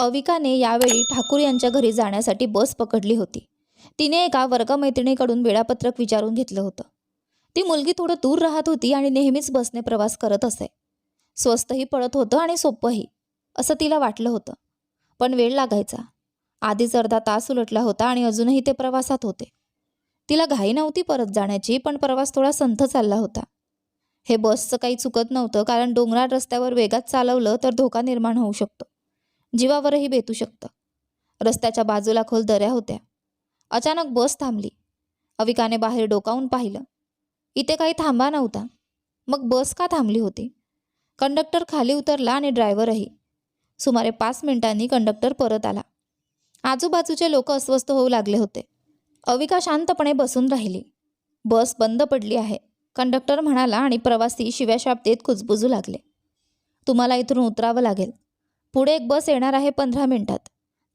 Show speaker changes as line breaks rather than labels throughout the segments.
अविकाने यावेळी ठाकूर यांच्या घरी जाण्यासाठी बस पकडली होती. तिने एका वर्गमैत्रिणीकडून वेळापत्रक विचारून घेतलं होतं. ती मुलगी थोडं दूर राहत होती आणि नेहमीच बसने प्रवास करत असे. स्वस्तही पडत होतं आणि सोपंही असं तिला वाटलं होतं. पण वेळ लागायचा. आधीच अर्धा तास उलटला होता आणि अजूनही ते प्रवासात होते. तिला घाई नव्हती परत जाण्याची पण प्रवास थोडा संथ चालला होता. हे बसचं काही चुकत नव्हतं कारण डोंगराळ रस्त्यावर वेगात चालवलं तर धोका निर्माण होऊ शकतो. जीवावरही बेतू शकतं. रस्त्याच्या बाजूला खोल दऱ्या होत्या. अचानक बस थांबली. अविकाने बाहेर डोकावून पाहिलं. इथे काही थांबा नव्हता. मग बस का थांबली होती? कंडक्टर खाली उतरला आणि ड्रायव्हरही. सुमारे पाच मिनिटांनी कंडक्टर परत आला. आजूबाजूचे लोक अस्वस्थ होऊ लागले होते. अविका शांतपणे बसून राहिली. बस बंद पडली आहे. कंडक्टर म्हणाला आणि प्रवासी शिव्याशाप देत कुजबुजू लागले. तुम्हाला इथून उतरावं लागेल. पुढे एक बस येणार आहे पंधरा मिनिटात.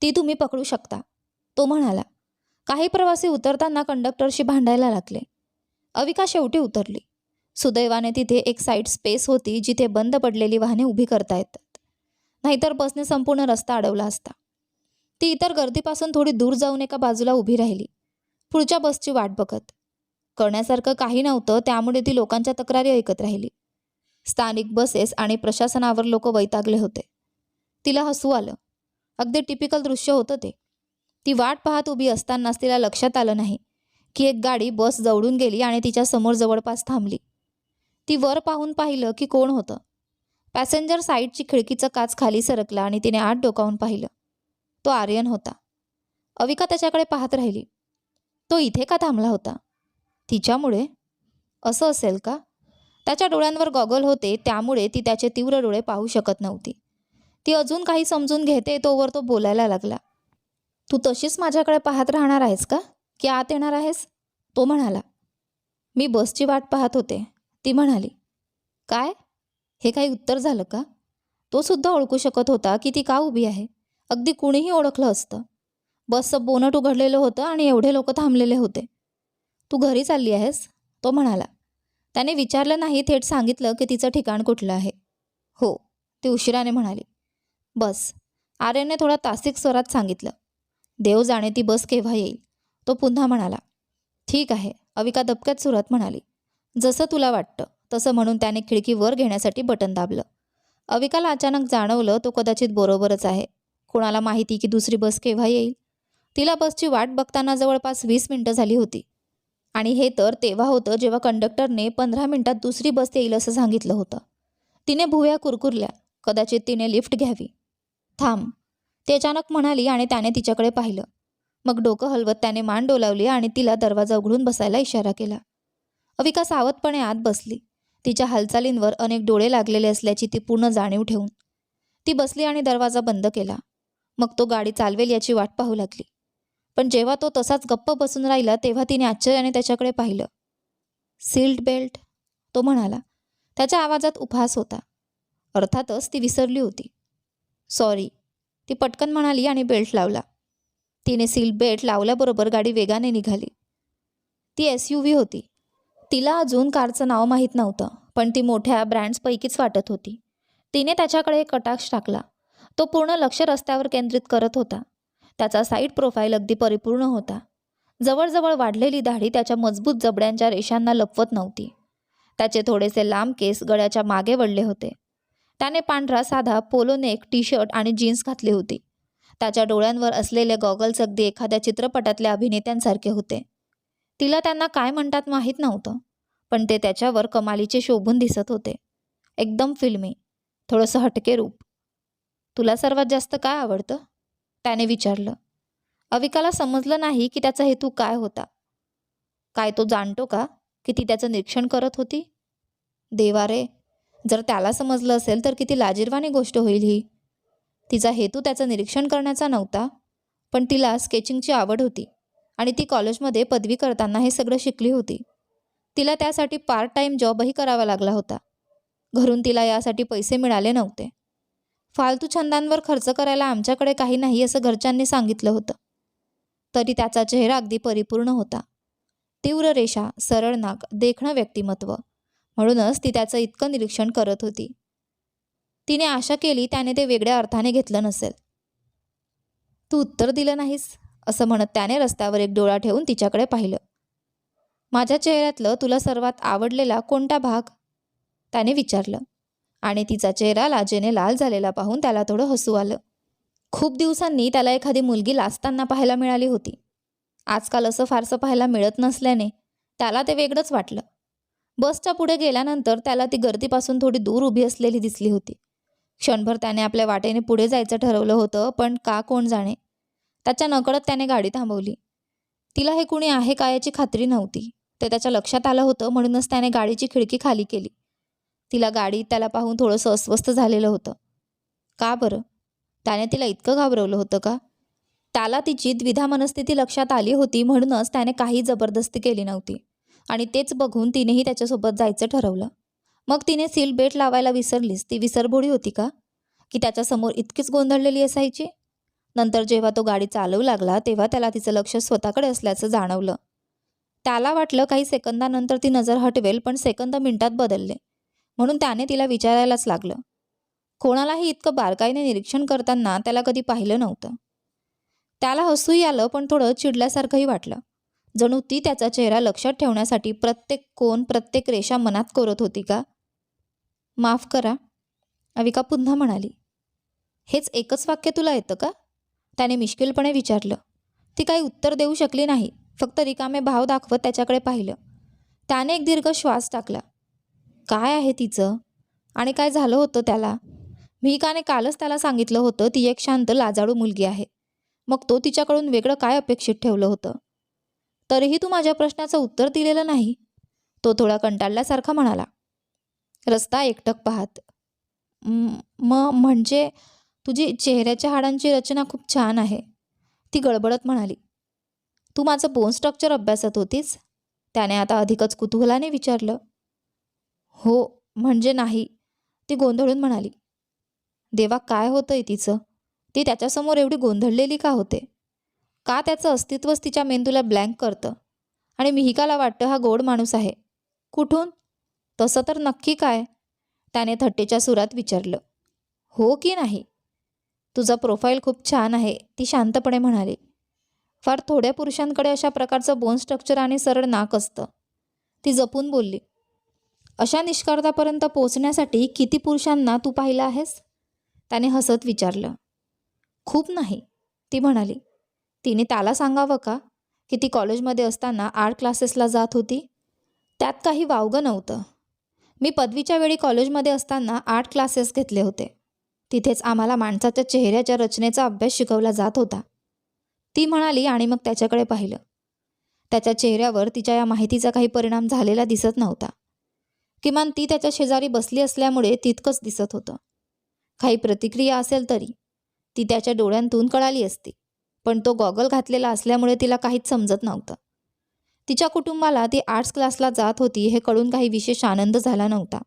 ती तुम्ही पकडू शकता. तो म्हणाला काही प्रवासी उतरताना कंडक्टरशी भांडायला लागले. अविका शेवटी उतरली. सुदैवाने तिथे एक साईड स्पेस होती जिथे बंद पडलेली वाहने उभी करता येतात. नाहीतर बसने संपूर्ण रस्ता अडवला असता. ती इतर गर्दीपासून थोडी दूर जाऊन एका बाजूला उभी राहिली. पुढच्या बसची वाट बघत. करण्यासारखं काही नव्हतं त्यामुळे ती लोकांच्या तक्रारी ऐकत राहिली. स्थानिक बसेस आणि प्रशासनावर लोक वैतागले होते. तिला हसू आलं. अगदी टिपिकल दृश्य होतं ते. ती वाट पाहत उभी असतानाच तिला लक्षात आलं नाही की एक गाडी बस जवळून गेली आणि तिच्या समोर जवळपास थांबली. ती वर पाहून पाहिलं की कोण होतं. पॅसेंजर साईडची खिडकीचं काच खाली सरकला आणि तिने आत डोकावून पाहिलं. तो आर्यन होता. अविका त्याच्याकडे पाहत राहिली. तो इथे का थांबला होता? तिच्यामुळे? असं असेल का? त्याच्या डोळ्यांवर गॉगल होते त्यामुळे ती त्याचे तीव्र डोळे पाहू शकत नव्हती. ती अजून काही समजून घेते तोवर तो बोलायला लागला. तू तशीच माझ्याकडे पाहत राहणार आहेस का? की आत येणार आहेस? तो म्हणाला. मी बसची वाट पाहत होते ती म्हणाली. काय? हे काही उत्तर झालं का? तो सुद्धा ओळखू शकत होता की ती का उभी आहे. अगदी कुणीही ओळखलं असतं. बसचं बोनट उघडलेलं होतं आणि एवढे लोक थांबलेले होते. तू घरी चालली आहेस? तो म्हणाला. त्याने विचारलं नाही थेट सांगितलं की तिचं ठिकाण कुठलं आहे. हो ती उशिराने म्हणाली. बस. आर्यने थोडा तासिक स्वरात सांगितलं. देव जाणे ती बस केव्हा येईल? तो पुन्हा म्हणाला. ठीक आहे. अविका दबक्यात सुरात म्हणाली. जसं तुला वाटतं तसं म्हणून त्याने खिडकी वर घेण्यासाठी बटन दाबलं. अविकाला अचानक जाणवलं तो कदाचित बरोबरच आहे. कोणाला माहिती की दुसरी बस केव्हा येईल? तिला बसची वाट बघताना जवळपास वीस मिनिटं झाली होती. आणि हे तर तेव्हा होतं जेव्हा कंडक्टरने पंधरा मिनिटात दुसरी बस येईल असं सांगितलं होतं. तिने भुव्या कुरकुरल्या. कदाचित तिने लिफ्ट घ्यावी. थांब. ती अचानक म्हणाली आणि त्याने तिच्याकडे पाहिलं. मग डोकं हलवत त्याने मान डोलावली आणि तिला दरवाजा उघडून बसायला इशारा केला. अविका सावधपणे आत बसली. तिच्या हालचालींवर अनेक डोळे लागलेले असल्याची ती पूर्ण जाणीव ठेवून. ती बसली आणि दरवाजा बंद केला. मग तो गाडी चालवेल याची वाट पाहू लागली. पण जेव्हा तो तसाच गप्प बसून राहिला तेव्हा तिने आश्चर्याने त्याच्याकडे पाहिलं. सील्ड बेल्ट तो म्हणाला. त्याच्या आवाजात उपहास होता. अर्थातच ती विसरली होती. सॉरी. ती पटकन म्हणाली आणि बेल्ट लावला. तिने सील बेल्ट लावल्याबरोबर गाडी वेगाने निघाली. ती एस यू व्ही होती. तिला अजून कारचं नाव माहीत नव्हतं पण ती मोठ्या ब्रँड्सपैकीच वाटत होती. तिने त्याच्याकडे एक कटाक्ष टाकला. तो पूर्ण लक्ष रस्त्यावर केंद्रित करत होता. त्याचा साईड प्रोफाईल अगदी परिपूर्ण होता. जवळजवळ वाढलेली दाढी त्याच्या मजबूत जबड्यांच्या रेषांना लपवत नव्हती. त्याचे थोडेसे लांब केस गळ्याच्या मागे वळले होते. त्याने पांढरा साधा पोलो नेक टी शर्ट आणि जीन्स घातली होती. त्याच्या डोळ्यांवर असलेले गॉगल्स अगदी एखाद्या चित्रपटातल्या अभिनेत्यांसारखे होते. तिला त्यांना काय म्हणतात माहीत नव्हतं पण ते त्याच्यावर कमालीचे शोभून दिसत होते. एकदम फिल्मी थोडंसं हटके रूप. तुला सर्वात जास्त काय आवडतं? त्याने विचारलं. अविकाला समजलं नाही की त्याचा हेतू काय होता. काय तो जाणतो का की ती त्याचं निरीक्षण करत होती? देवा रे जर त्याला समजलं असेल तर किती लाजीरवाणी गोष्ट होईल ही. तिचा हेतू त्याचं निरीक्षण करण्याचा नव्हता पण तिला स्केचिंगची आवड होती आणि ती कॉलेजमध्ये पदवी करताना हे सगळं शिकली होती. तिला त्यासाठी पार्ट टाईम जॉबही करावा लागला होता. घरून तिला यासाठी पैसे मिळाले नव्हते. फालतू छंदांवर खर्च करायला आमच्याकडे काही नाही असं घरच्यांनी सांगितलं होतं. तरी त्याचा चेहरा अगदी परिपूर्ण होता. तीव्र रेषा सरळ नाक देखणं व्यक्तिमत्व म्हणूनच ती त्याचं इतकं निरीक्षण करत होती. तिने आशा केली त्याने ते वेगळ्या अर्थाने घेतलं नसेल. तू उत्तर दिलं नाहीस? असं म्हणत त्याने रस्त्यावर एक डोळा ठेवून तिच्याकडे पाहिलं. माझ्या चेहऱ्यातलं तुला सर्वात आवडलेला कोणता भाग? त्याने विचारलं. आणि तिचा चेहरा लाजेने लाल झालेला पाहून त्याला थोडं हसू आलं. खूप दिवसांनी त्याला एखादी मुलगी लाजताना पाहायला मिळाली होती. आजकाल असं फारसं पाहायला मिळत नसल्याने त्याला ते वेगळंच वाटलं. बसच्या पुढे गेल्यानंतर त्याला ती गर्दीपासून थोडी दूर उभी असलेली दिसली होती. क्षणभर त्याने आपल्या वाटेने पुढे जायचं ठरवलं होतं पण का कोण जाणे? त्याच्या नकळत त्याने गाडी थांबवली. तिला हे कुणी आहे का याची खात्री नव्हती. ते त्याच्या लक्षात आलं होतं म्हणूनच त्याने गाडीची खिडकी खाली केली. तिला गाडी त्याला पाहून थोडंसं अस्वस्थ झालेलं होतं. का बरं? त्याने तिला इतकं घाबरवलं होतं का? त्याला तिची द्विधा मनस्थिती लक्षात आली होती म्हणूनच त्याने काही जबरदस्ती केली नव्हती. आणि तेच बघून तिनेही त्याच्यासोबत जायचं ठरवलं. मग तिने सील बेट लावायला विसरलीस ती विसरभोळी होती का? की त्याच्यासमोर इतकीच गोंधळलेली असायची? नंतर जेव्हा तो गाडी चालवू लागला तेव्हा त्याला तिचं लक्ष स्वतःकडे असल्याचं जाणवलं. त्याला वाटलं काही सेकंदानंतर ती नजर हटवेल पण सेकंद मिनिटात बदलले. म्हणून त्याने तिला विचारायलाच लागलं. कोणालाही इतकं बारकाईने निरीक्षण करताना त्याला कधी पाहिलं नव्हतं. त्याला हसूही आलं पण थोडं चिडल्यासारखंही वाटलं. जणू ती त्याचा चेहरा लक्षात ठेवण्यासाठी प्रत्येक कोण प्रत्येक रेषा मनात करत होती का? माफ करा. अविका पुन्हा म्हणाली हेच एकच वाक्य तुला येतं का? त्याने मिश्किलपणे विचारलं. ती काही उत्तर देऊ शकली नाही. फक्त रिकामे भाव दाखवत त्याच्याकडे पाहिलं. त्याने एक दीर्घ श्वास टाकला. काय आहे तिचं? आणि काय झालं होतं त्याला? मिहिकाने कालच त्याला सांगितलं होतं ती एक शांत लाजाळू मुलगी आहे. मग तो तिच्याकडून वेगळं काय अपेक्षित ठेवलं होतं? तरीही तू माझ्या प्रश्नाचं उत्तर दिलेलं नाही. तो थोडा कंटाळल्यासारखा म्हणाला. रस्ता एकटक पाहत. "म- म्हणजे तुझी चेहऱ्याच्या हाडांची रचना खूप छान आहे. ती गडबडत म्हणाली. तू माझं बोन स्ट्रक्चर अभ्यासत होतीस? त्याने आता अधिकच कुतूहलाने विचारलं. हो म्हणजे नाही. ती गोंधळून म्हणाली. देवा काय होतंय तिचं? ती त्याच्यासमोर एवढी गोंधळलेली का होते? का त्याचं अस्तित्वच तिच्या मेंदूला ब्लँक करतं? आणि मिहिकाला वाटतं हा गोड माणूस आहे. कुठून? तसं तर नक्की काय? त्याने थट्टेच्या सुरात विचारलं. हो की नाही? तुझा प्रोफाईल खूप छान आहे ती शांतपणे म्हणाली. फार थोड्या पुरुषांकडे अशा प्रकारचं बोन स्ट्रक्चर आणि सरळ नाक असतं. ती जपून बोलली. अशा निष्कर्तापर्यंत पोचण्यासाठी किती पुरुषांना तू पाहिलं आहेस? त्याने हसत विचारलं. खूप नाही ती म्हणाली. तिने त्याला सांगावं का की ती कॉलेजमध्ये असताना आर्ट क्लासेसला जात होती? त्यात काही वावगं नव्हतं. मी पदवीच्या वेळी कॉलेजमध्ये असताना आर्ट क्लासेस घेतले होते. तिथेच आम्हाला माणसाच्या चेहऱ्याच्या रचनेचा अभ्यास शिकवला जात होता. ती म्हणाली आणि मग त्याच्याकडे पाहिलं. त्याच्या चेहऱ्यावर तिच्या या माहितीचा काही परिणाम झालेला दिसत नव्हता. किमान ती त्याच्या शेजारी बसली असल्यामुळे तितकंच दिसत होतं. काही प्रतिक्रिया असेल तरी ती त्याच्या डोळ्यांतून कळाली असती. पण तो गॉगल घातलेला असल्यामुळे तिला काहीच समजत नव्हतं. तिच्या कुटुंबाला ती आर्ट्स क्लासला जात होती हे कळून काही विशेष आनंद झाला नव्हता.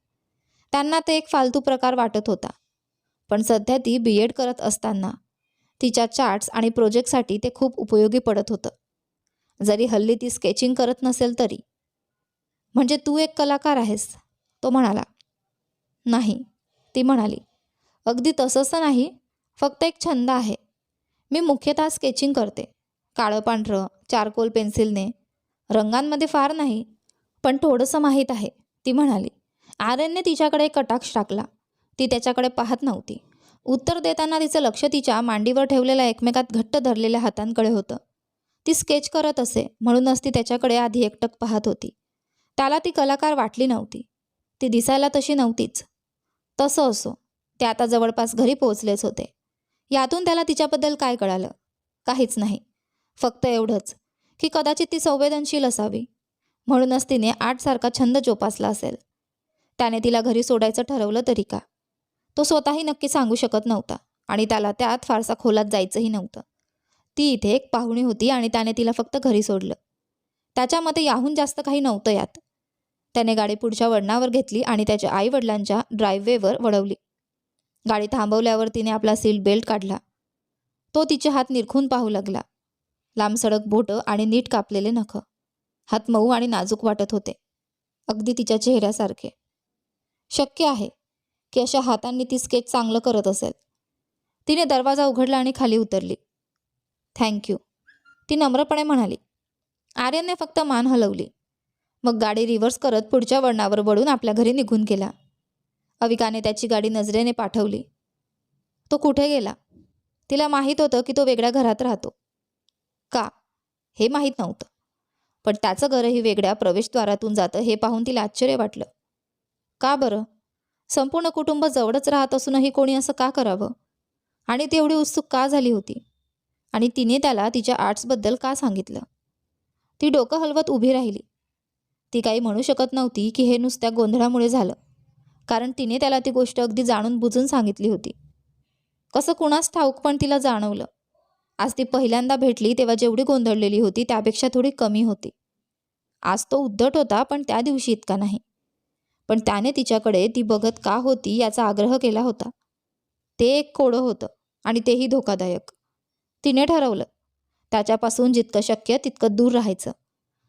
त्यांना ते एक फालतू प्रकार वाटत होता. पण सध्या ती बी एड करत असताना तिच्या चार्ट्स आणि प्रोजेक्टसाठी ते खूप उपयोगी पडत होतं. जरी हल्ली ती स्केचिंग करत नसेल तरी. म्हणजे तू एक कलाकार आहेस? तो म्हणाला. नाही ती म्हणाली. अगदी तसंच नाही फक्त एक छंद आहे. मी मुख्यतः स्केचिंग करते. काळं पांढरं चारकोल पेन्सिलने. रंगांमध्ये फार नाही पण थोडंसं माहीत आहे ती म्हणाली. आर्यनने तिच्याकडे एक कटाक्ष टाकला. ती त्याच्याकडे पाहत नव्हती. उत्तर देताना तिचं लक्ष तिच्या मांडीवर ठेवलेल्या एकमेकात घट्ट धरलेल्या हातांकडे होतं. ती स्केच करत असे म्हणूनच ती त्याच्याकडे आधी एकटक पाहत होती. त्याला ती कलाकार वाटली नव्हती. ती दिसायला तशी नव्हतीच. तसं असो ते आता जवळपास घरी पोहोचलेच होते. यातून त्याला तिच्याबद्दल काय कळालं? काहीच नाही. फक्त एवढंच की कदाचित ती संवेदनशील असावी. म्हणूनच तिने आठसारखा छंद जोपासला असेल. त्याने तिला घरी सोडायचं ठरवलं तरी का? तो स्वतःही नक्की सांगू शकत नव्हता आणि त्याला त्यात फारसा खोलात जायचंही नव्हतं. ती इथे एक पाहुणी होती आणि त्याने तिला फक्त घरी सोडलं. त्याच्या मते याहून जास्त काही नव्हतं यात. त्याने गाडी पुढच्या वळणावर घेतली आणि त्याच्या आई वडिलांच्या ड्रायवेवर वळवली. गाडी थांबवल्यावर तिने आपला सीट बेल्ट काढला. तो तिचे हात निरखून पाहू लागला. लांब सडक बोटं आणि नीट कापलेले नख. हात मऊ आणि नाजूक वाटत होते. अगदी तिच्या चेहऱ्यासारखे. शक्य आहे की अशा हातांनी ती स्केच चांगलं करत असेल. तिने दरवाजा उघडला आणि खाली उतरली. थँक्यू ती नम्रपणे म्हणाली. आर्यनने फक्त मान हलवली. मग गाडी रिव्हर्स करत पुढच्या वळणावर वळून आपल्या घरी निघून गेला. अविकाने त्याची गाडी नजरेने पाठवली. तो कुठे गेला? तिला माहीत होतं की तो वेगळ्या घरात राहतो. का? हे माहीत नव्हतं. पण त्याचं घरही वेगळ्या प्रवेशद्वारातून जातं हे पाहून तिला आश्चर्य वाटलं. का बरं? संपूर्ण कुटुंब जवळच राहत असूनही कोणी असं का करावं? आणि ती एवढी उत्सुक का झाली होती? आणि तिने त्याला तिच्या आर्ट्सबद्दल का सांगितलं? ती डोकं हलवत उभी राहिली. ती काही म्हणू शकत नव्हती की हे नुसत्या गोंधळामुळे झालं. कारण तिने त्याला ती गोष्ट अगदी जाणून बुजून सांगितली होती. कसं कुणास ठाऊक पण तिला जाणवलं. आज ती पहिल्यांदा भेटली तेव्हा जेवढी गोंधळलेली होती त्यापेक्षा थोडी कमी होती. आज तो उद्धट होता पण त्या दिवशी इतका नाही. पण त्याने तिच्याकडे ती बघत का होती याचा आग्रह केला होता. ते एक कोडं होतं आणि तेही धोकादायक. तिने ठरवलं. त्याच्यापासून जितकं शक्य तितकं दूर राहायचं.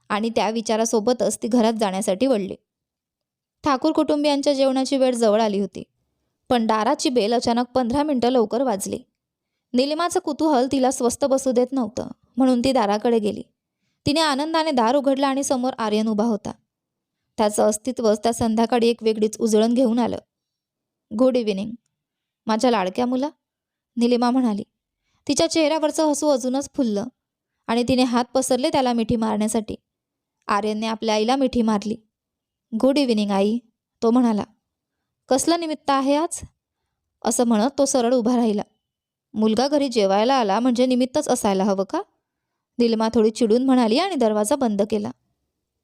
आणि त्या विचारासोबतच ती घरात जाण्यासाठी वळली. ठाकूर कुटुंबियांच्या जेवणाची वेळ जवळ आली होती. पण दाराची बेल अचानक पंधरा मिनिटं लवकर वाजली. निलिमाचं कुतूहल तिला स्वस्त बसू देत नव्हतं म्हणून ती दाराकडे गेली. तिने आनंदाने दार उघडलं आणि समोर आर्यन उभा होता. त्याचं अस्तित्वच त्या संध्याकाळी एक वेगळीच उजळण घेऊन आलं. गुड इव्हिनिंग माझ्या लाडक्या मुला? निलिमा म्हणाली. तिच्या चेहऱ्यावरचं हसू अजूनच फुललं आणि तिने हात पसरले त्याला मिठी मारण्यासाठी. आर्यनने आपल्या आईला मिठी मारली. गुड इव्हिनिंग आई. तो म्हणाला कसलं निमित्त आहे आज? असं म्हणत तो सरळ उभा राहिला. मुलगा घरी जेवायला आला म्हणजे निमित्तच असायला हवं का? निलमा थोडी चिडून म्हणाली आणि दरवाजा बंद केला.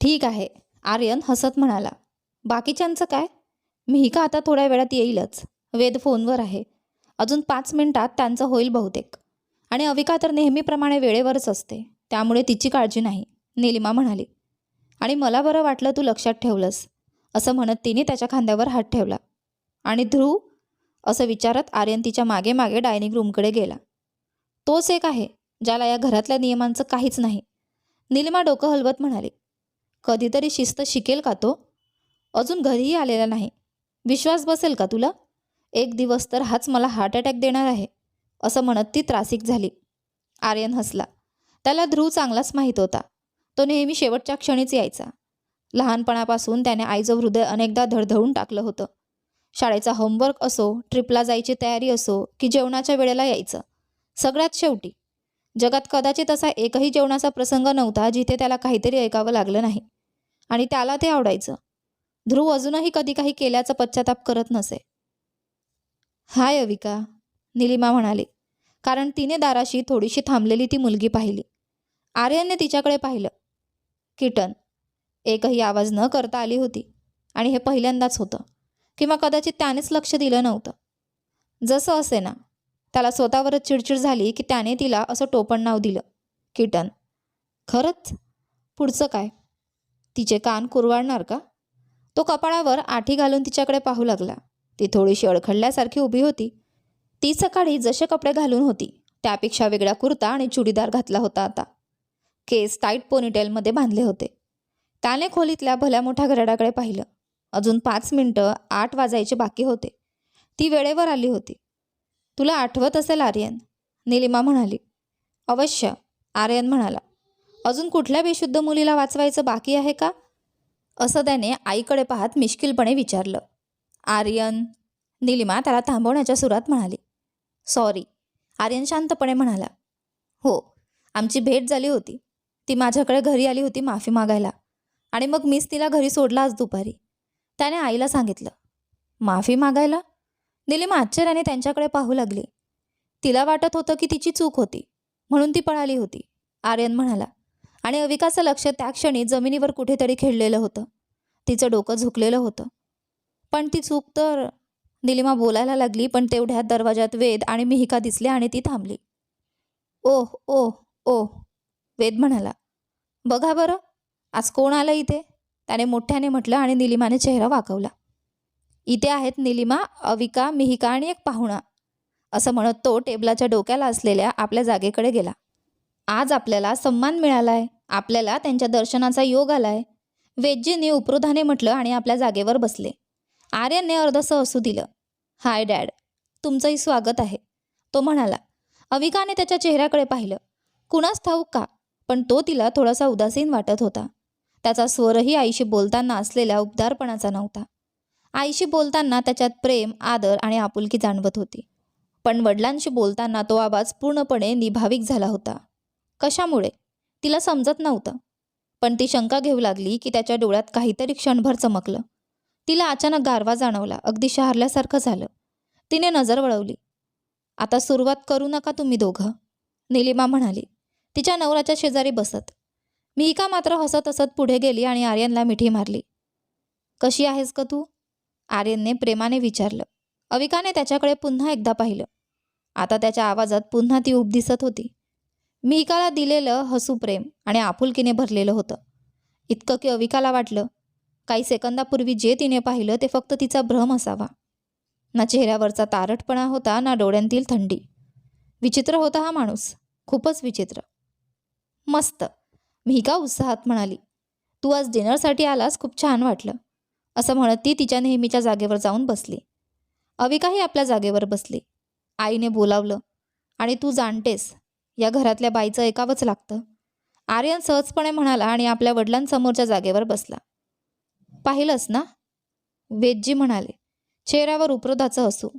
ठीक आहे आर्यन हसत म्हणाला. बाकीच्यांचं काय? मी का आता थोड्या वेळात येईलच? वेद फोनवर आहे. अजून पाच मिनिटात त्यांचं होईल बहुतेक. आणि अविका तर नेहमीप्रमाणे वेळेवरच असते. त्यामुळे तिची काळजी नाही. निलिमा म्हणाली. आणि मला बरं वाटलं तू लक्षात ठेवलंस असं म्हणत तिने त्याच्या खांद्यावर हात ठेवला. आणि ध्रुव असं विचारत आर्यन तिच्यामागे मागे डायनिंग रूमकडे गेला. तोच एक आहे ज्याला या घरातल्या नियमांचं काहीच नाही. निलिमा डोकं हलवत म्हणाली कधीतरी शिस्त शिकेल का तो? अजून घरीही आलेला नाही. विश्वास बसेल का तुला? एक दिवस तर हाच मला हार्ट अटॅक देणार आहे असं म्हणत ती त्रासिक झाली. आर्यन हसला. त्याला ध्रुव चांगलाच माहीत होता. तो नेहमी शेवटच्या क्षणीच यायचा. लहानपणापासून त्याने आईचं हृदय अनेकदा धडधडून टाकलं होतं. शाळेचा होमवर्क असो ट्रिपला जायची तयारी असो की जेवणाच्या वेळेला यायचं. सगळ्यात शेवटी. जगात कदाचित असा एकही जेवणाचा प्रसंग नव्हता जिथे त्याला काहीतरी ऐकावं लागलं नाही. आणि त्याला ते आवडायचं. ध्रुव अजूनही कधी काही केल्याचा पश्चाताप करत नसे. हाय अविका निलिमा म्हणाली. कारण तिने दाराशी थोडीशी थांबलेली ती मुलगी पाहिली. आर्यनने तिच्याकडे पाहिलं. किटन. एकही आवाज न करता आली होती आणि हे पहिल्यांदाच होतं. किंवा कदाचित त्यानेच लक्ष दिलं नव्हतं. जसं असे ना त्याला स्वतःवरच चिडचिड झाली की त्याने तिला असं टोपण नाव दिलं. किटन. खरंच? पुढचं काय? तिचे कान कुरवाडणार का? तो कपाळावर आठी घालून तिच्याकडे पाहू लागला. ती थोडीशी अडखडल्यासारखी उभी होती. ती सकाळी जसे कपडे घालून होती त्यापेक्षा वेगळा कुर्ता आणि चुडीदार घातला होता आता. केस टाईट पोनिटेलमध्ये बांधले होते. त्याने खोलीतल्या भल्या मोठ्या घराडाकडे पाहिलं. अजून पाच मिनटं आठ वाजायचे बाकी होते. ती वेळेवर आली होती. तुला आठवत असेल आर्यन निलिमा म्हणाली. अवश्य आर्यन म्हणाला. अजून कुठल्या बेशुद्ध मुलीला वाचवायचं बाकी आहे का? असं त्याने आईकडे पाहत मिश्किलपणे विचारलं. आर्यन निलिमा त्याला थांबवण्याच्या सुरात म्हणाली. सॉरी आर्यन शांतपणे म्हणाला. हो आमची भेट झाली होती. ती माझ्याकडे घरी आली होती माफी मागायला. आणि मग मीच तिला घरी सोडला आज दुपारी. त्याने आईला सांगितलं माफी मागायला? निलिमा आश्चर्याने त्यांच्याकडे पाहू लागली. तिला वाटत होतं की तिची चूक होती म्हणून ती पळाली होती आर्यन म्हणाला. आणि अविकाचं लक्ष त्या क्षणी जमिनीवर कुठेतरी खेळलेलं होतं. तिचं डोकं झुकलेलं होतं. पण ती चूक तर निलिमा बोलायला लागली पण तेवढ्यात दरवाजात वेद आणि मिहिका दिसले आणि ती थांबली. ओह ओह ओह वेद म्हणाला बघा बरं आज कोण आलं इथे? त्याने मोठ्याने म्हटलं आणि निलिमाने चेहरा वाकवला. इथे आहेत निलिमा अविका मिहिका आणि एक पाहुणा. असं म्हणत तो टेबलाच्या डोक्याला असलेल्या आपल्या जागेकडे गेला. आज आपल्याला सन्मान मिळालाय आपल्याला त्यांच्या दर्शनाचा योग आलाय. वेदजींनी उपरोधाने म्हटलं आणि आपल्या जागेवर बसले. आर्यनने अर्धसं असू दिलं. हाय डॅड तुमचंही स्वागत आहे. तो म्हणाला. अविकाने त्याच्या चेहऱ्याकडे पाहिलं. कुणास ठाऊक का? पण तो तिला थोडासा उदासीन वाटत होता. त्याचा स्वरही आईशी बोलताना असलेल्या उबदारपणाचा नव्हता. आईशी बोलताना त्याच्यात प्रेम आदर आणि आपुलकी जाणवत होती. पण वडिलांशी बोलताना तो आवाज पूर्णपणे निभाविक झाला होता. कशामुळे? तिला समजत नव्हतं. पण ती शंका घेऊ लागली की त्याच्या डोळ्यात काहीतरी क्षणभर चमकलं. तिला अचानक गारवा जाणवला अगदी शहारल्यासारखं झालं. तिने नजर वळवली. आता सुरुवात करू नका तुम्ही दोघं निलिमा म्हणाली. तिच्या नवऱ्याच्या शेजारी बसत. मिहिका मात्र हसत हसत पुढे गेली आणि आर्यनला मिठी मारली. कशी आहेस का तू? आर्यनने प्रेमाने विचारलं. अविकाने त्याच्याकडे पुन्हा एकदा पाहिलं. आता त्याच्या आवाजात पुन्हा ती उब दिसत होती. मिहिकाला दिलेलं हसू प्रेम आणि आपुलकीने भरलेलं होतं. इतकं की अविकाला वाटलं काही सेकंदापूर्वी जे तिने पाहिलं ते फक्त तिचा भ्रम असावा. ना चेहऱ्यावरचा तारटपणा होता ना डोळ्यांतील थंडी. विचित्र होता हा माणूस. खूपच विचित्र. मस्त. मिहिका उत्साहात म्हणाली तू आज डिनरसाठी आलास खूप छान वाटलं असं म्हणत ती तिच्या नेहमीच्या जागेवर जाऊन बसली. अविकाही आपल्या जागेवर बसली. आईने बोलावलं आणि तू जाणतेस या घरातल्या बाईचं ऐकावंच लागतं. आर्यन सहजपणे म्हणाला आणि आपल्या वडिलांसमोरच्या जागेवर बसला. पाहिलंस ना? वेदजी म्हणाले चेहऱ्यावर उपरोधाचं हसू.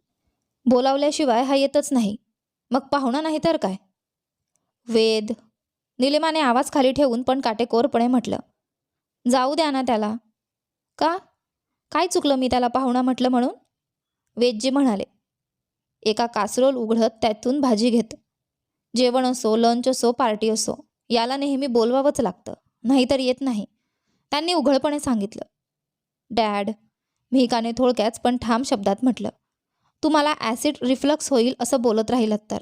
बोलावल्याशिवाय हा येतच नाही. मग पाहुणा नाही तर काय? वेद निलिमाने आवाज खाली ठेवून पण काटेकोरपणे म्हटलं जाऊ द्या ना त्याला. का? काय चुकलं मी त्याला पाहुणा म्हटलं म्हणून? वेदजी म्हणाले एका कासरोल उघडत त्यातून भाजी घेत. जेवण असो लंच असो पार्टी असो याला नेहमी बोलवावंच लागतं नाहीतर येत नाही. त्यांनी उघडपणे सांगितलं डॅड मिहिकाने थोडक्याच पण ठाम शब्दात म्हटलं तुम्हाला ॲसिड रिफ्लक्स होईल असं बोलत राहिलं तर.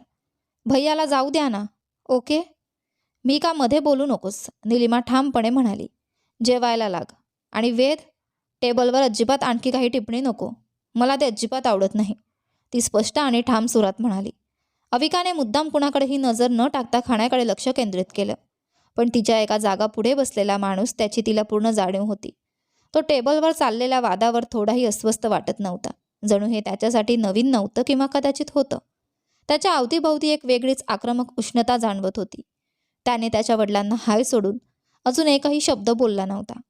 भैयाला जाऊ द्या ना ओके? मी का मध्ये बोलू नकोस? निलिमा ठामपणे म्हणाली. जेवायला लाग. आणि वेद टेबलवर अजिबात आणखी काही टिप्पणी नको. मला ते अजिबात आवडत नाही. ती स्पष्ट आणि ठाम सुरात म्हणाली. अविकाने मुद्दाम कुणाकडेही नजर न टाकता खाण्याकडे लक्ष केंद्रित केलं. पण तिच्या एका जागा पुढे बसलेला माणूस त्याची तिला पूर्ण जाणीव होती. तो टेबलवर चाललेल्या वादावर थोडाही अस्वस्थ वाटत नव्हता. जणू हे त्याच्यासाठी नवीन नव्हतं किंवा कदाचित होतं. त्याच्या अवतीभवती एक वेगळीच आक्रमक उष्णता जाणवत होती. त्याने त्याच्या वडिलांना हाय सोडून अजून एकही शब्द बोलला नव्हता.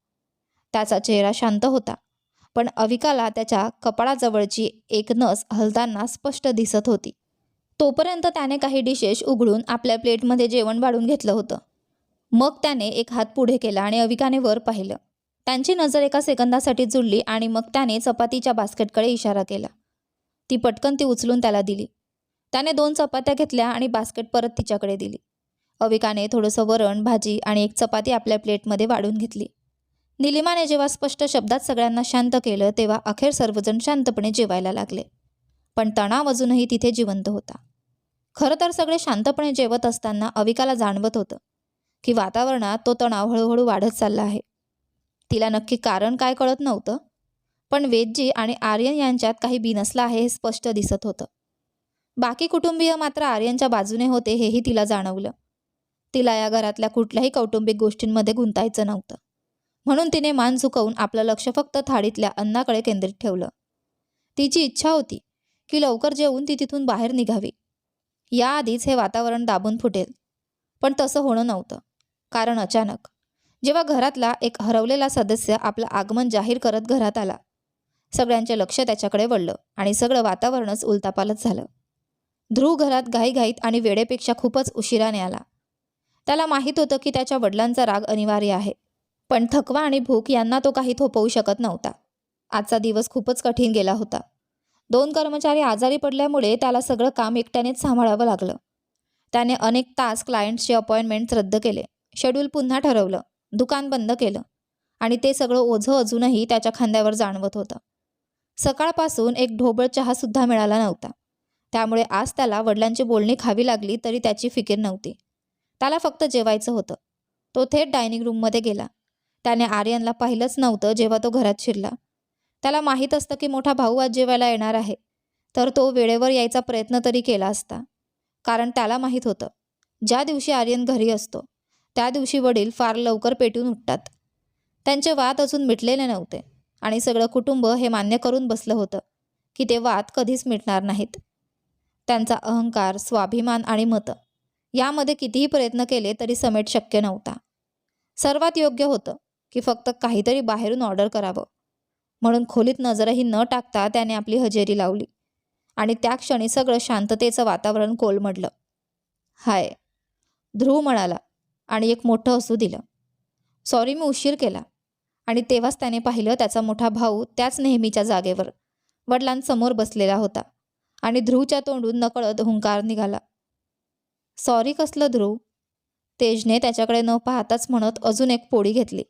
त्याचा चेहरा शांत होता पण अविकाला त्याच्या कपाळाजवळची एक नस हलताना स्पष्ट दिसत होती. तोपर्यंत त्याने काही डिशेस उघडून आपल्या प्लेटमध्ये जेवण वाढून घेतलं होतं. मग त्याने एक हात पुढे केला आणि अविकाने वर पाहिलं. त्यांची नजर एका सेकंदासाठी जुळली आणि मग त्याने चपातीच्या बास्केटकडे इशारा केला. ती पटकन ती उचलून त्याला दिली. त्याने दोन चपात्या घेतल्या आणि बास्केट परत तिच्याकडे दिली. अविकाने थोडंसं वरण भाजी आणि एक चपाती आपल्या प्लेटमध्ये वाढून घेतली. निलिमाने जेव्हा स्पष्ट शब्दात सगळ्यांना शांत केलं तेव्हा अखेर सर्वजण शांतपणे जेवायला लागले. पण तणाव अजूनही तिथे जिवंत होता. खरं तर सगळे शांतपणे जेवत असताना अविकाला जाणवत होतं की वातावरणात तो तणाव हळूहळू वाढत चालला आहे. तिला नक्की कारण काय कळत नव्हतं पण वेदजी आणि आर्यन यांच्यात काही बिनसलं आहे हे स्पष्ट दिसत होतं. बाकी कुटुंबीय मात्र आर्यनच्या बाजूने होते हेही तिला जाणवलं. तिला या घरातल्या कुठल्याही कौटुंबिक गोष्टींमध्ये गुंतायचं नव्हतं. म्हणून तिने मान चुकवून आपलं लक्ष फक्त थाळीतल्या अन्नाकडे केंद्रित ठेवलं. तिची इच्छा होती की लवकर जेवून ती तिथून बाहेर निघावी. याआधीच हे वातावरण दाबून फुटेल. पण तसं होणं नव्हतं. कारण अचानक जेव्हा घरातला एक हरवलेला सदस्य आपलं आगमन जाहीर करत घरात आला सगळ्यांचे लक्ष त्याच्याकडे वळलं आणि सगळं वातावरणच उलतापालत झालं. ध्रुव घरात घाईघाईत आणि वेळेपेक्षा खूपच उशिराने आला. त्याला माहीत होतं की त्याच्या वडिलांचा राग अनिवार्य आहे. पण थकवा आणि भूक यांना तो काही थोपवू शकत नव्हता. आजचा दिवस खूपच कठीण गेला होता. दोन कर्मचारी आजारी पडल्यामुळे त्याला सगळं काम एकट्यानेच सांभाळावं लागलं. त्याने अनेक तास क्लायंट्सचे अपॉइंटमेंट्स रद्द केले. शेड्यूल पुन्हा ठरवलं. दुकान बंद केलं. आणि ते सगळं ओझं अजूनही त्याच्या खांद्यावर जाणवत होतं. सकाळपासून एक ढोबळ चहासुद्धा मिळाला नव्हता. त्यामुळे आज त्याला वडिलांची बोलणी खावी लागली तरी त्याची फिकीर नव्हती. त्याला फक्त जेवायचं होतं. तो थेट डायनिंग रूममध्ये गेला. त्याने आर्यनला पाहिलंच नव्हतं जेव्हा तो घरात शिरला. त्याला माहीत असतं की मोठा भाऊ आज जेवायला येणार आहे तर तो वेळेवर यायचा प्रयत्न तरी केला असता. कारण त्याला माहीत होतं ज्या दिवशी आर्यन घरी असतो त्या दिवशी वडील फार लवकर पेटून उठतात. त्यांचे वाद अजून मिटलेले नव्हते आणि सगळं कुटुंब हे मान्य करून बसलं होतं की ते वाद कधीच मिटणार नाहीत. त्यांचा अहंकार स्वाभिमान आणि मतं यामध्ये कितीही प्रयत्न केले तरी समेट शक्य नव्हता. सर्वात योग्य होतं की फक्त काहीतरी बाहेरून ऑर्डर करावं. म्हणून खोलीत नजरही न टाकता त्याने आपली हजेरी लावली. आणि त्या क्षणी सगळं शांततेचं वातावरण कोलमडलं. हाय ध्रुव म्हणाला आणि एक मोठं हसू दिलं. सॉरी मी उशीर केला. आणि तेव्हाच त्याने पाहिलं त्याचा मोठा भाऊ त्याच नेहमीच्या जागेवर वडिलांसमोर बसलेला होता. आणि ध्रुवच्या तोंडून नकळत हुंकार निघाला. सॉरी कसलं ध्रुव? तेजने त्याच्याकडे न पाहताच म्हणत अजून एक पोळी घेतली.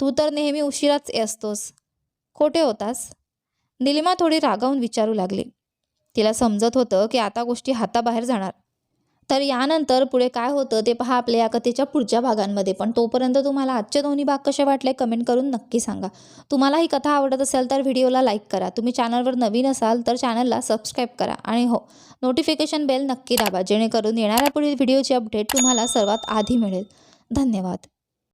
तू तर नेहमी उशिराच असतोस खोटे होतास? निलिमा थोडी रागावून विचारू लागली. तिला समजत होतं की आता गोष्टी हाताबाहेर जाणार. तर यानंतर पुढे काय होतं ते पहा आपल्या या कथेच्या पुढच्या भागांमध्ये. पण तोपर्यंत तुम्हाला आजचे दोन्ही भाग कसे वाटले कमेंट करून नक्की सांगा. तुम्हाला ही कथा आवडत असेल तर व्हिडिओला लाईक करा. तुम्ही चॅनलवर नवीन असाल तर चॅनलला सबस्क्राईब करा. आणि हो नोटिफिकेशन बेल नक्की दाबा जेणेकरून येणाऱ्या पुढील व्हिडिओची अपडेट तुम्हाला सर्वात आधी मिळेल. धन्यवाद.